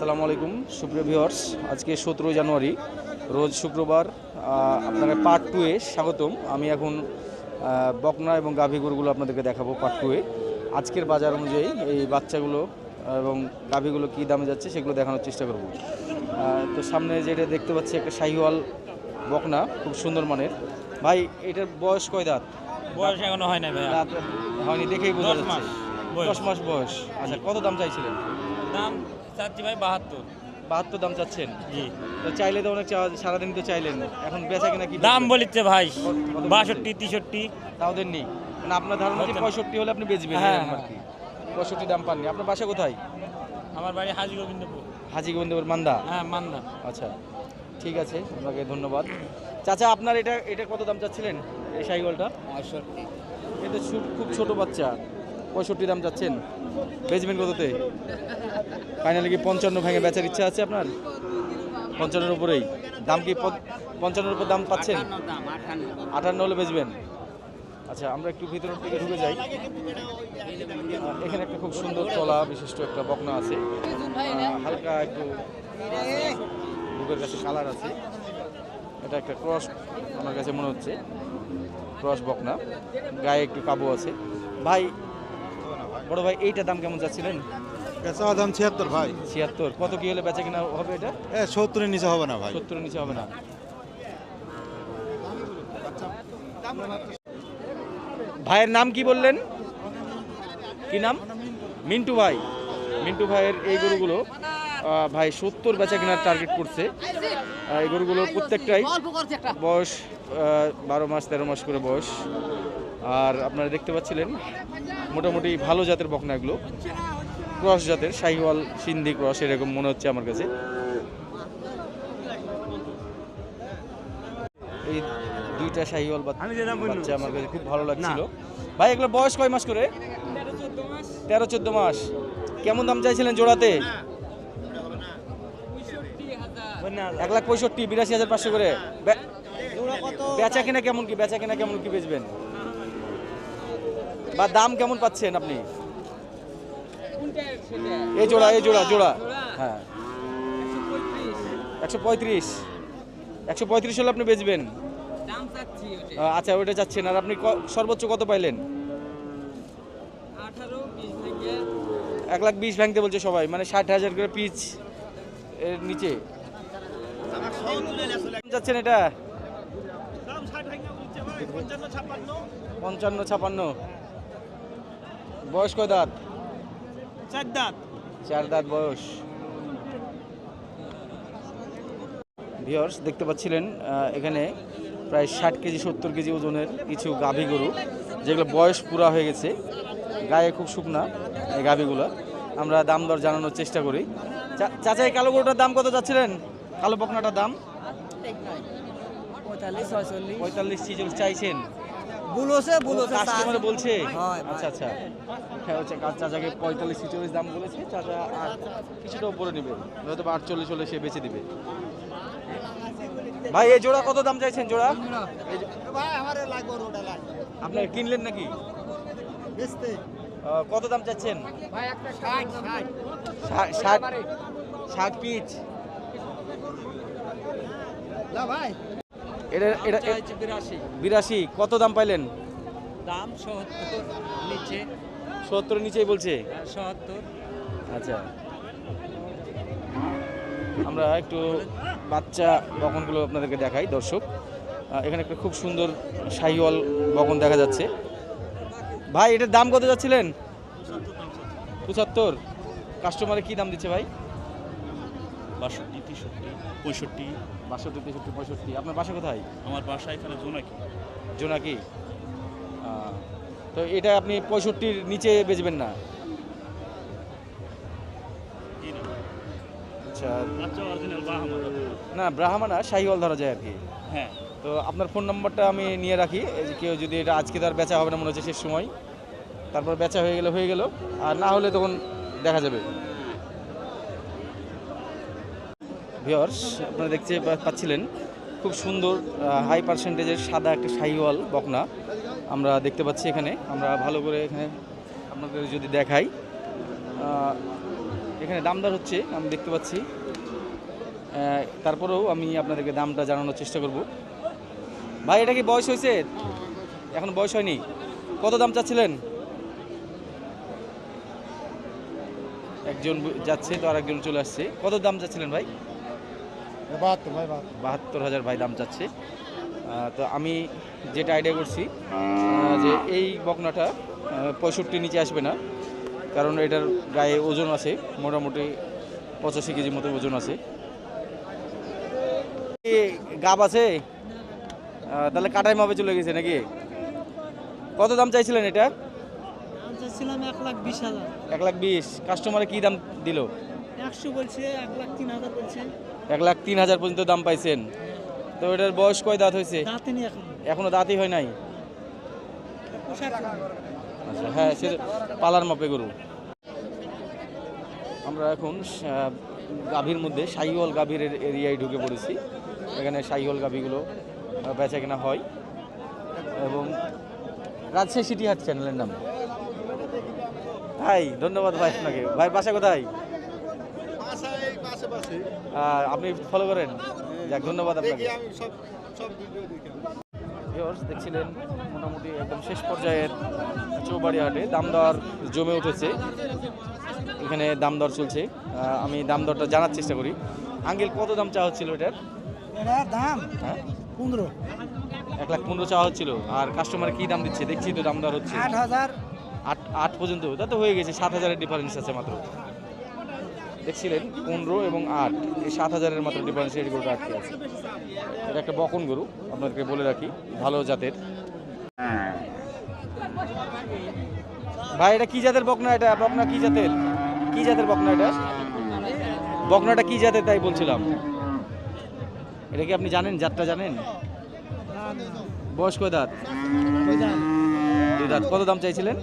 আসসালামু আলাইকুম সুপ্রিয় ভিউয়ার্স। আজকে সতেরো জানুয়ারি রোজ শুক্রবার আপনাকে পার্ট টুয়ে স্বাগতম। আমি এখন বকনা এবং গাভী গরুগুলো আপনাদেরকে দেখাবো পার্ট টুয়ে আজকের বাজার অনুযায়ী এই বাচ্চাগুলো এবং গাভীগুলো কী দামে যাচ্ছে সেগুলো দেখানোর চেষ্টা করব। তো সামনে যেটা দেখতে পাচ্ছি একটা শাহিওয়াল বকনা খুব সুন্দর মানের। ভাই এটার বয়স কয় দাঁত? বয়স এখনও হয় না হয়নি দেখেই বোঝা যাচ্ছে। দশ মাস বয়স। আচ্ছা কত দাম চাইছিলেন? দাম চাচ্ছি ভাই বাহাত্তর। বাহাত্তর দাম চাচ্ছেন? জি। তো চাইলে তো অনেক সারাদিন তো চাইলেন। এখন বেচা কিনা কি দাম? বলিচ্ছে ভাই। বাষট্টি তেষট্টি। তাও দেননি। মানে আপনার ধারণা যে হচ্ছে না। পঁয়ষট্টি হলে আপনি বেচবেন হ্যাঁ, আর কি। পঁয়ষট্টি দাম পাননি। আপনার বাসা কোথায়? আমার বাড়ি হাজি গোবিন্দপুর। হাজি গোবিন্দপুর মান্দা? হ্যাঁ মান্দা। আচ্ছা ঠিক আছে আপনাকে ধন্যবাদ। চাচা আপনার এটা এটা কত দাম চাচ্ছিলেন? এই সাইকেলটা পঁয়ষট্টি। এটা খুব ছোট বাচ্চা। পঁয়ষট্টি দাম চাচ্ছেন। বেচবেন কততে? ফাইনালি কি পঞ্চান্ন ভেঙে বেচার ইচ্ছা আছে আপনার? পঞ্চান্নের উপরেই। দাম কি পঞ্চ- পঞ্চান্নের উপর দাম পাচ্ছেন? আটান্ন হলে বেচবেন। আচ্ছা আমরা একটু ভিতরের দিকে ঢুকে যাই। এখানে একটা খুব সুন্দর তলা, বিশিষ্ট একটা বকনা আছে। হালকা একটু, বুকের কাছে কালার আছে। এটা একটা ক্রস, আমার কাছে মনে হচ্ছে। ক্রস বকনা। গায়ে একটু কাবু আছে। ভাই বড় ভাই এইটা দাম কেমন যাচ্ছিলেন? বেচা দাম ছিয়াত্তর ভাই। ছিয়াত্তর। কত কি হলে বেচা কিনা হবে এটা? এ সত্তরের নিচে হবে না ভাই। সত্তরের নিচে হবে না। ভাইয়ের নাম কি বললেন? কি নাম? মিন্টু ভাই। মিন্টু ভাইয়ের এই গরুগুলো ভাই সত্তর বেচা কেনার টার্গেট করছে। এই গরুগুলোর প্রত্যেকটাই বয়স বারো মাস তেরো মাস করে বয়স। আর আপনারা দেখতে পাচ্ছিলেন মোটামুটি ভালো জাতের বকনা এগুলো। ক্রস জাতের শাহিওয়াল সিন্ধি ক্রস এরকম মনে হচ্ছে আমার কাছে। এই দুইটা শাহিওয়াল। বাচ্চা আমার কাছে খুব ভালো লাগছিল। ভাই এগুলো বয়স কয় মাস করে? তেরো চোদ্দ মাস। কেমন দাম চাইছিলেন জোড়াতে? এক লাখ পঁয়ষট্টি বিরাশি হাজার পাঁচশো করে। বেচা কিনা কেমন কি? বেচা কিনা কেমন কি বেচবেন? বা দাম কেমন পাচ্ছেন আপনি? এই জোড়া এই জোড়া জোড়া। হ্যাঁ। একশো পঁয়ত্রিশ। একশো পঁয়ত্রিশ হলে আপনি বেচবেন। আচ্ছা ওইটা চাচ্ছেন। আর আপনি সর্বোচ্চ কত পাইলেন? এক লাখ বিশ ভাঙতে বলছে সবাই। মানে ষাট হাজার করে পিচ এর নিচে। যাচ্ছেন এটা? পঞ্চান্ন ছাপান্ন বয়স কয় দাঁত? চার দাঁত। চার দাঁত বয়স। ভিওর্স দেখতে পাচ্ছিলেন এখানে প্রায় ষাট কেজি সত্তর কেজি ওজনের কিছু গাভী গরু যেগুলো বয়স পুরা হয়ে গেছে। গায়ে খুব শুকনা এই গাভীগুলো। আমরা দাম দর জানানোর চেষ্টা করি। চাচা এই কালো গরুটার দাম কত যাচ্ছিলেন? কালো বকনাটার দাম? পঁয়তাল্লিশ পঁয়তাল্লিশ চিজল চাইছেন বুলোছে বুলোছে? কাস্টমার বলছে আচ্ছা আচ্ছা। হ্যাঁ হচ্ছে কাজ চাচাকে পঁয়তাল্লিশ ছিচল্লিশ দাম বলেছে চাচা আর কিছুটা উপরে নেবে। হয়তো বা আটচল্লিশ হলে সে বেঁচে দিবে। ভাই এই জোড়া কত দাম চাইছেন জোড়া? আপনার কিনলেন নাকি? কত দাম চাচ্ছেন? ষাট- ষাট পিচ। এটা এটা এটা- বিরাশি। বিরাশি। কত দাম পাইলেন? দাম সত্তর নিচে। সত্তরের নিচেই বলছে? সত্তর। আচ্ছা। আমরা একটু বাচ্চা বকনগুলো আপনাদেরকে দেখাই দর্শক। এখানে একটা খুব সুন্দর শাহিওয়াল বকন দেখা যাচ্ছে। ভাই এটার দাম কত যাচ্ছিলেন? পঁচাত্তর কাস্টমারে কি দাম দিচ্ছে ভাই? বাষট্টি তেষট্টি পঁয়ষট্টি। বাষট্টি তেষট্টি পঁয়ষট্টি। আপনার বাসা কোথায়? আমার বাসা এখানে জোনাকি। জোনাকি? তো এটা আপনি পঁয়ষট্টির নিচে বেচবেন না? না আচ্ছা। বাহামার না ব্রাহ্মা না শাহিওয়াল ধরা যায় আর কি। হ্যাঁ। তো আপনার ফোন নাম্বারটা আমি নিয়ে রাখি। কেউ যদি এটা আজকে তার বেচা হবে না মনে হচ্ছে শেষ সময়। তারপর বেচা হয়ে গেলে হয়ে গেল। আর না হলে তখন দেখা যাবে। ভিওর্স আপনারা দেখতে পাচ্ছিলেন খুব সুন্দর হাই পার্সেন্টেজের সাদা একটা শাহিওয়াল বকনা আমরা দেখতে পাচ্ছি এখানে। আমরা ভালো করে এখানে আপনাদের যদি দেখাই এখানে দামদার হচ্ছে, আমি দেখতে পাচ্ছি। তারপরেও আমি আপনাদেরকে দামটা জানানোর চেষ্টা করব। ভাই, এটা কি বয়স হয়েছে? এখন বয়স হয়নি। কত দাম চাচ্ছিলেন? একজন যাচ্ছে, তো আরেকজন চলে আসছে। কত দাম চাচ্ছিলেন ভাই? বাহাত্তর ভাই বাহাত্তর। বাহাত্তর হাজার ভাই দাম চাচ্ছে। তো আমি যেটা আইডিয়া করছি যে এই বকনাটা পঁয়ষট্টি নিচে আসবে না কারণ এটার গায়ে ওজন আছে মোটামুটি পঁচাশি কেজি মতো ওজন আছে। গাব আছে? তাহলে কাটাই মাপে চলে গেছে নাকি? কত দাম চাইছিলেন এটা? এক লাখ বিশ কাস্টমারে কি দাম দিল? একশো বলছে এক লাখ তিন হাজার বলছে এক লাখ তিন হাজার পর্যন্ত দাম পাইছেন। তো এটার বয়স কয় দাঁত হয়েছে? এখনও। দাঁতই হয় নাই? আচ্ছা হ্যাঁ সে পালার মাপে গরু। আমরা এখন গাভীর মধ্যে শাহিওয়াল গাভীর এরিয়ায় ঢুকে পড়েছি। এখানে শাহিওয়াল গাভীগুলো বেচা কেনা হয়। এবং রাজশাহী সিটি হাট চ্যানেলের নাম। ভাই ধন্যবাদ ভাই আপনাকে। ভাই বাসা কোথায়? আপনি ফলো করেন। যাক ধন্যবাদ আপনাকে। দেখছিলেন মোটামুটি একদম শেষ পর্যায়ের চৌবাড়ি হাটে দাম দর জমে উঠেছে। এখানে দাম দর চলছে আমি দাম দরটা জানার চেষ্টা করি। আঙ্গেল কত দাম চাওয়া হচ্ছিল এটার? এটার দাম? হ্যাঁ? পনেরো। এক লাখ পনেরো চাওয়া হচ্ছিল। আর কাস্টমার কি দাম দিচ্ছে? দেখছি তো দাম দর হচ্ছে। আট হাজার। আট আট পর্যন্ত তা তো হয়ে গেছে। সাত হাজারের ডিফারেন্স আছে মাত্র। দেখছিলেন পনেরো এবং আট। এই সাত হাজারের মাত্র ডিফারেন্স এই গরুটা আটকে আছে। এটা একটা বকন গরু, আপনাদেরকে বলে রাখি, ভালো জাতের। ভাই, এটা কি জাতের বকনা এটা? বকনা কি জাতের? কি জাতের বকনা এটা? বকনাটা কি জাতের তাই বলছিলাম। এটা কি আপনি জানেন? জাতটা জানেন? বয়স কয় দাঁত? দাঁত। কত দাম চাইছিলেন?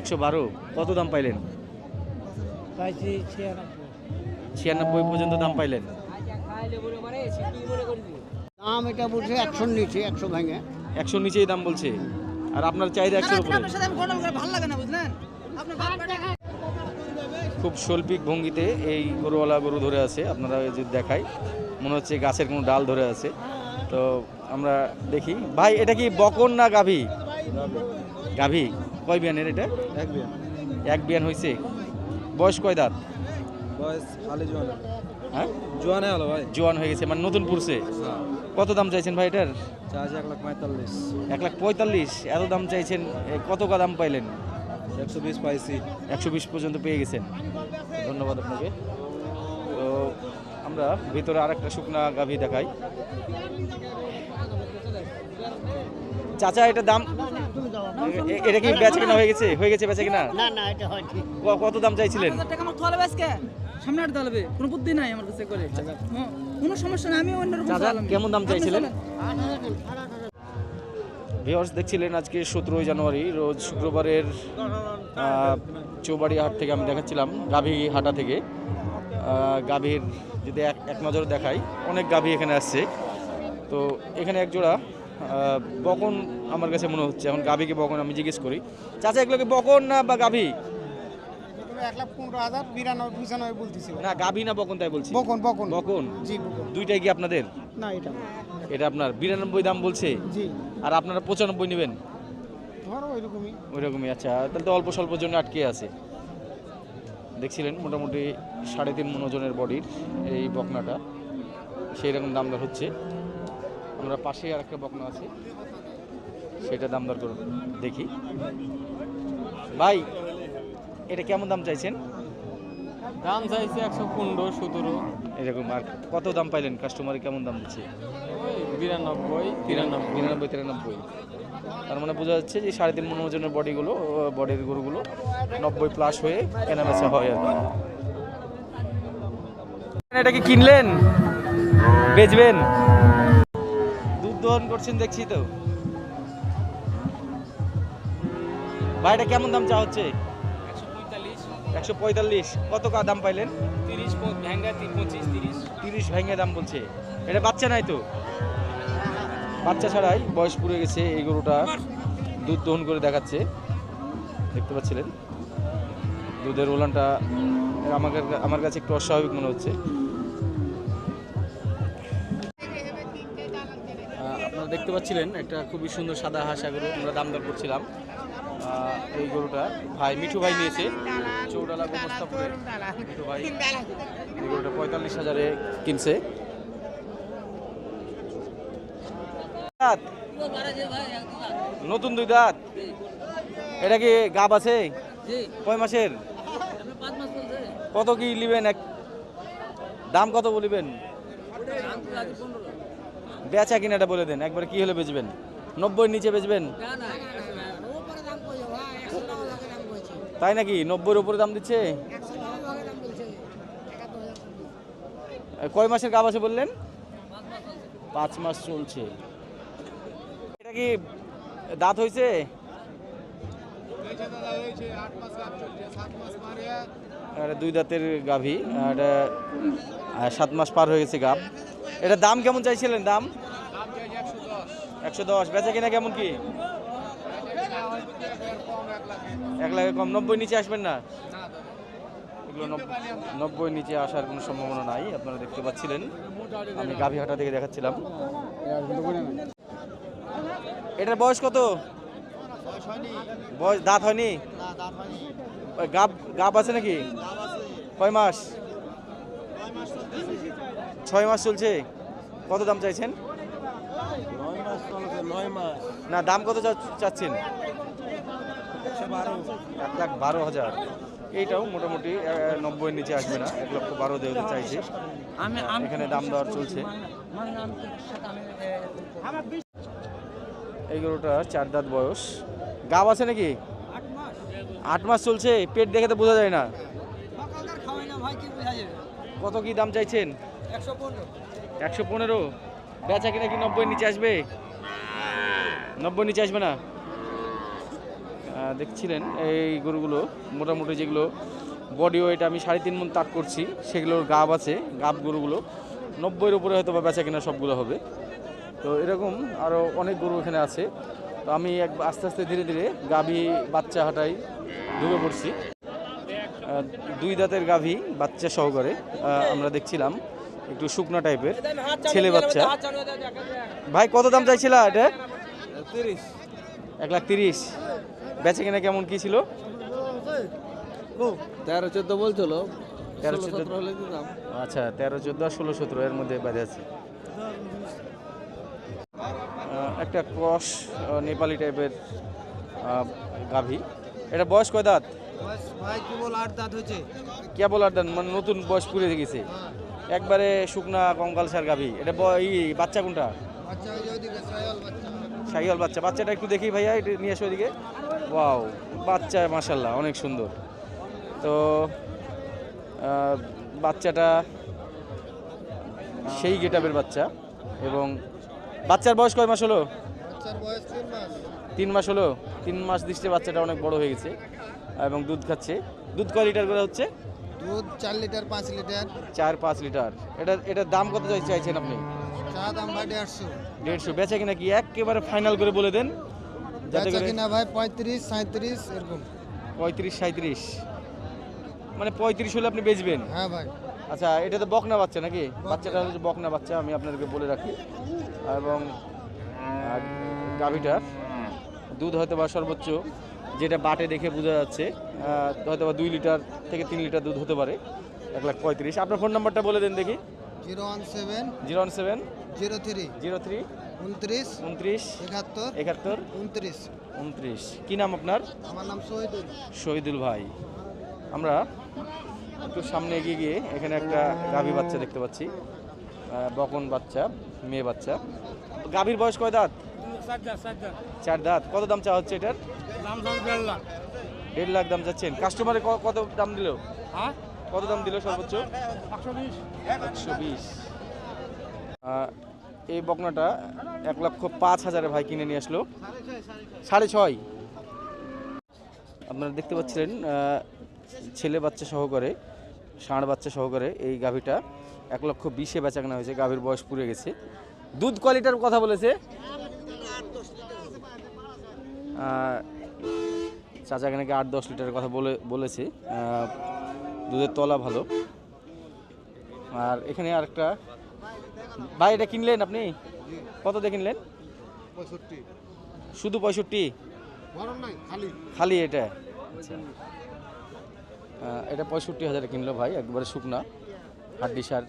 একশো বারো। কত দাম পাইলেন? পাইছি ছিয়ানব্বই। ছিয়ানব্বই পর্যন্ত দাম পাইলেন? দাম এটা বলছে একশো নিচে একশো ভেঙে। একশোর নিচেই দাম বলছে। আর আপনার চাহিদা একশোর উপরে? ভালো লাগে না বুঝলেন? খুব শৈল্পিক ভঙ্গিতে এই গরুওয়ালা গরু ধরে আছে আপনারা এই যে দেখাই। মনে হচ্ছে গাছের কোনো ডাল ধরে আছে। তো আমরা দেখি। ভাই এটা কি বকন না গাভী? গাভী। কয় বিয়ানের এটা? এক বিয়া এক বিয়ান হয়েছে বয়স কয় দাঁত? বয়স খালি জোয়ান। হ্যাঁ? জোয়ানে হলো ভাই। জোয়ান হয়ে গেছে মানে নতুন পুরছে কত দাম চাইছেন ভাই এটার? চার্জ এক লাখ পঁয়তাল্লিশ। এক লাখ পঁয়তাল্লিশ এত দাম চাইছেন কত কা দাম পাইলেন? একশো বিশ পাইছি। একশো বিশ পর্যন্ত পেয়ে গেছেন। ধন্যবাদ আপনাকে। তো আমরা ভিতরে আর একটা শুকনা গাভী দেখাই। চাচা এটা দাম এটা কি বেচা কিনা হয়ে গেছে? হয়ে গেছে বেচা কিনা? না না এটা হয় ঠিক। ক- কত দাম চাইছিলেন? টাকা আমার তোলে আজকে সামনে হাঁটতে হবে কোনো বুদ্ধি নাই আমার কাছে করে। কোনো সমস্যা নাই আমি অন্য রকম। কেমন দাম চাইছিলেন। ভিওর্স দেখছিলেন আজকে সতেরোই জানুয়ারি রোজ শুক্রবারের চৌবাড়ি হাট থেকে আমি দেখাচ্ছিলাম গাভী হাটা থেকে। গাভীর যদি এক এক নজর দেখাই অনেক গাভী এখানে আসছে। তো এখানে এক জোড়া বকন আমার কাছে মনে হচ্ছে। এখন গাভীকে বকন আমি জিজ্ঞেস করি। চাচা এগুলোকে বকন না বা গাভী? না গাভী না বকন তাই বলছি? বকন বকন। বকন? জি দুইটাই কি আপনাদের? না এটা এটা আপনার বিরানব্বই দাম বলছে? জি। আর আপনারা পঁচানব্বই নেবেন? ধরো ওইরকমই। ওইরকমই আচ্ছা। তাহলে তো অল্প স্বল্পর জন্য আটকে আছে। দেখছিলেন মোটামুটি সাড়ে তিন মন ওজনের বডির এই বকনাটা। সেই রকম দাম হচ্ছে। আমরা পাশে আর একটা বকনা আছে। সেটা দাম দর করে দেখি। ভাই এটা কেমন দাম চাইছেন? দাম চাইছে একশো পনেরো সতেরো। এরকম আর কত দাম পাইলেন? কাস্টমারে কেমন দাম দিচ্ছে? বিরানব্বই তিরানব্বই। বিরানব্বই তিরানব্বই। তার মানে বোঝা যাচ্ছে যে সাড়ে তিন মন ওজনের বডিগুলো বডির গরুগুলো নব্বই প্লাস হয়ে কেনা বেচা হয় আর কি। এটা কি কিনলেন? বেচবেন? দহন করছেন দেখছি তো। ভাই এটা কেমন দাম চা হচ্ছে? একশো পঁয়তাল্লিশ। কত কা দাম পাইলেন? তিরিশ তিন পঁচিশ তিরিশ। তিরিশ ভেঙে দাম বলছে। এটা বাচ্চা নাই তো? বাচ্চা ছাড়াই বয়স পুড়ে গেছে এই গরুটা। দুধ দহন করে দেখাচ্ছে। দেখতে পাচ্ছিলেন? দুধের ওলানটা আমাকে আমার কাছে একটু অস্বাভাবিক মনে হচ্ছে। আপনারা দেখতে পাচ্ছিলেন একটা খুবই সুন্দর সাদা হাঁসা গরু আমরা দাম দর করছিলাম এই গরুটা ভাই মিঠু ভাই নিয়েছে চৌডালা গোমস্তাপুরের মিঠু ভাই। এই গরুটা পঁয়তাল্লিশ হাজারে কিনছে। নতুন দুই দাঁত। এটা কি গাব আছে? কয় মাসের? কত কি নিবেন? এক দাম কত বলিবেন? বেচা কিনাটা বলে দেন, একবারে কি হলে বেচবেন? নব্বই নিচে বেচবেন? তাই নাকি? নব্বইয়ের উপরে দাম দিচ্ছে? কয় মাসের গাব আছে বললেন? পাঁচ মাস চলছে। এটা কি দাঁত হয়েছে? দুই দাঁতের গাভী, আর সাত মাস পার হয়ে গেছে গাভ এটা দাম কেমন চাইছিলেন? দাম? একশো দশ। বেচা কিনা কেমন কি? এক লাখের কম। নব্বই নিচে আসবেন না? এগুলো নব্বই নিচে আসার কোনো সম্ভাবনা নাই, আপনারা দেখতে পাচ্ছিলেন। আমি গাভীহাটা থেকে দেখাচ্ছিলাম। এটার বয়স কত? বয়স দাঁত হয়নি? গাব গাব আছে নাকি? কয় মাস? ছয় মাস চলছে। কত দাম চাইছেন? না দাম কত চা- চাচ্ছেন? এক লাখ বারো হাজার। এইটাও মোটামুটি আহ, নব্বই নিচে আসবে না এক লক্ষ বারো দেওয়া চাইছে। এখানে দাম দেওয়ার চলছে। এই গরুটা চার দাঁত বয়স। গাব আছে নাকি? আট মাস চলছে পেট দেখে তো বোঝা যায় না। কত কি দাম চাইছেন? একশো পনেরো। বেচা কিনা কি নব্বই নিচে আসবে? নব্বই নিচে আসবে না? দেখছিলেন এই গরুগুলো, মোটামুটি যেগুলো বডি ওয়েট আমি সাড়ে তিন মন তাক করছি, সেগুলোর গাব আছে, গাব গরুগুলো। নব্বইয়ের উপরে হয়তো বা বেচা কিনা সবগুলো হবে। তো এরকম আরও অনেক গরু এখানে আছে। তো আমি এক আস্তে আস্তে ধীরে ধীরে গাভী বাচ্চা হাঁটাই ঢুকে পড়ছি। দুই দাঁতের গাভী বাচ্চা সহকারে আমরা দেখছিলাম। একটু শুকনা টাইপের ছেলে বাচ্চা। ভাই কত দাম চাইছিল এটা? তিরিশ এক লাখ তিরিশ। বেচে কিনা কেমন কি ছিল? তেরো চোদ্দ বলছিল তেরো চোদ্দ আচ্ছা তেরো চোদ্দ আর ষোলো সতেরো এর মধ্যে বাজে আছে। একটা ক্রস নেপালি টাইপের গাভী। এটা বয়স কয় দাঁত? ভাই কি বল আট দাঁত হয়েছে। কেবল আট দাঁত মানে নতুন বয়স পুড়ে গেছে। একবারে শুকনা কঙ্কাল সার গাভী। এটা ই বাচ্চা কোনটা? সায়াল বাচ্চা। বাচ্চাটা একটু দেখি ভাইয়া এটা নিয়ে আসো ওইদিকে। ওয়াও বাচ্চা মাসাল্লাহ অনেক সুন্দর। তো বাচ্চাটা সেই গেটাবের বাচ্চা এবং বাচ্চার বয়স কয় মাস হলো? তিন মাস। তিন মাস হলো? তিন মাস দৃষ্টি বাচ্চাটা অনেক বড় হয়ে গেছে এবং দুধ খাচ্ছে। দুধ কয় লিটার করে হচ্ছে? দুধ চার লিটার পাঁচ লিটার। চার পাঁচ লিটার। এটা এটার দাম কত চাই- চাইছেন আপনি? চা দাম ভাই দেড়শো। দেড়শো। বেচা কিনা কি? একেবারে ফাইনাল করে বলে দেন। বেচা কিনা ভাই পঁয়ত্রিশ সাঁত্রিশ এরকম। পঁয়ত্রিশ সাঁত্রিশ মানে পঁয়ত্রিশ হলে আপনি বেচবেন? হ্যাঁ ভাই। আচ্ছা এটা তো বকনা বাচ্চা নাকি? বাচ্চাটা হচ্ছে বকনা বাচ্চা আমি আপনাদেরকে বলে রাখি। এবং আহ, গাভীটার। দুধ হয়তো বা সর্বোচ্চ। যেটা বাটে দেখে বোঝা যাচ্ছে হয়তো বা দুই লিটার থেকে তিন লিটার দুধ হতে পারে এক লাখ পঁয়ত্রিশ। আপনার ফোন নাম্বারটা বলে দেন দেখি। Zero one seven zero one seven zero three zero three উনত্রিশ উনত্রিশ একাত্তর একাত্তর উনত্রিশ। উনত্রিশ। কী নাম আপনার? আমার নাম শহীদুল। শহীদুল ভাই। আমরা একটু সামনে এগিয়ে গিয়ে এখানে একটা গাভী বাচ্চা দেখতে পাচ্ছি বকন বাচ্চা মেয়ে বাচ্চা। গাভীর বয়স কয় দাঁত? চার দাঁত কত দাম চা হচ্ছে এটার? দাম দেড় লাখ। দাম চাচ্ছেন। কাস্টমারে কত দাম দিল? কত দাম দিল সর্বোচ্চ? একশো বিশ। এই বকনাটা এক লক্ষ পাঁচ হাজারে ভাই কিনে নিয়ে আসলো। সাড়ে ছয়। আপনারা দেখতে পাচ্ছিলেন ছেলে বাচ্চা সহকারে ষাঁড় বাচ্চা সহকারে এই গাভীটা এক লক্ষ বিশে বেচা কেনা হয়েছে। গাভীর বয়স পুড়ে গেছে। দুধ কোয়ালিটার কথা বলেছে? চাচা নাকি আট দশ লিটারের কথা বলে বলেছে। দুধের তলা ভালো। আর এখানে আরেকটা। ভাই এটা কিনলেন আপনি? কত দিয়ে কিনলেন? পঁয়ষট্টি। শুধু পঁয়ষট্টি? খালি। এটা? আচ্ছা। এটা পঁয়ষট্টি হাজারে কিনলো ভাই একবারে শুকনা। হাড্ডি সার।